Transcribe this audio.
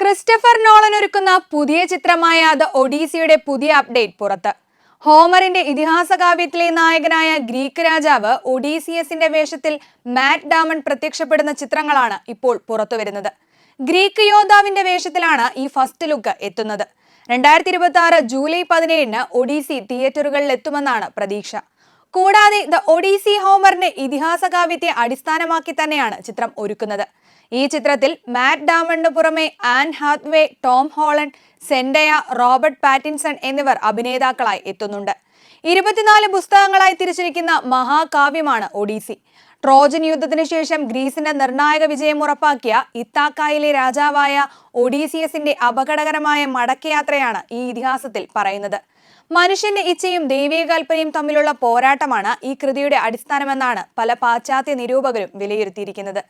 Christopher Nolan ഒരുക്കുന്ന പുതിയ ചിത്രമായ ദ ഒഡീസിയുടെ പുതിയ അപ്ഡേറ്റ് പുറത്ത്. ഹോമറിന്റെ ഇതിഹാസ കാവ്യത്തിലെ നായകനായ ഗ്രീക്ക് രാജാവ് ഒഡീസിയസിന്റെ വേഷത്തിൽ മാറ്റ് ഡാമൺ പ്രത്യക്ഷപ്പെടുന്ന ചിത്രങ്ങളാണ് ഇപ്പോൾ പുറത്തുവരുന്നത് ഗ്രീക്ക് യോദ്ധാവിന്റെ വേഷത്തിലാണ് ഈ ഫസ്റ്റ് ലുക്ക് എത്തുന്നത്. രണ്ടായിരത്തി ഇരുപത്തി ആറ് ജൂലൈ പതിനേഴിന് ഒഡീസി തിയേറ്ററുകളിൽ എത്തുമെന്നാണ് പ്രതീക്ഷ. കൂടാതെ ദ ഒഡീസി ഹോമറിന്റെ ഇതിഹാസ കാവ്യത്തെ അടിസ്ഥാനമാക്കി തന്നെയാണ് ചിത്രം ഒരുക്കുന്നത്. ഈ ചിത്രത്തിൽ മാറ്റ് ഡാമണിന് പുറമെ Anne Hathaway Tom Holland Zendaya Robert Pattinson എന്നിവർ അഭിനേതാക്കളായി എത്തുന്നുണ്ട്. ഇരുപത്തിനാല് പുസ്തകങ്ങളായി തിരിച്ചിരിക്കുന്ന മഹാകാവ്യമാണ് ഒഡീസി. ട്രോജൻ യുദ്ധത്തിന് ശേഷം ഗ്രീസിന്റെ നിർണായക വിജയം ഉറപ്പാക്കിയ ഇത്താക്കായിലെ രാജാവായ ഒഡീസിയസിന്റെ അപകടകരമായ മടക്കയാത്രയാണ് ഈ ഇതിഹാസത്തിൽ പറയുന്നത്. മനുഷ്യന്റെ ഇച്ഛയും ദൈവിക കൽപ്പനയും തമ്മിലുള്ള പോരാട്ടമാണ് ഈ കൃതിയുടെ അടിസ്ഥാനമെന്നാണ് പല പാശ്ചാത്യ നിരൂപകരും വിലയിരുത്തിയിരിക്കുന്നത്.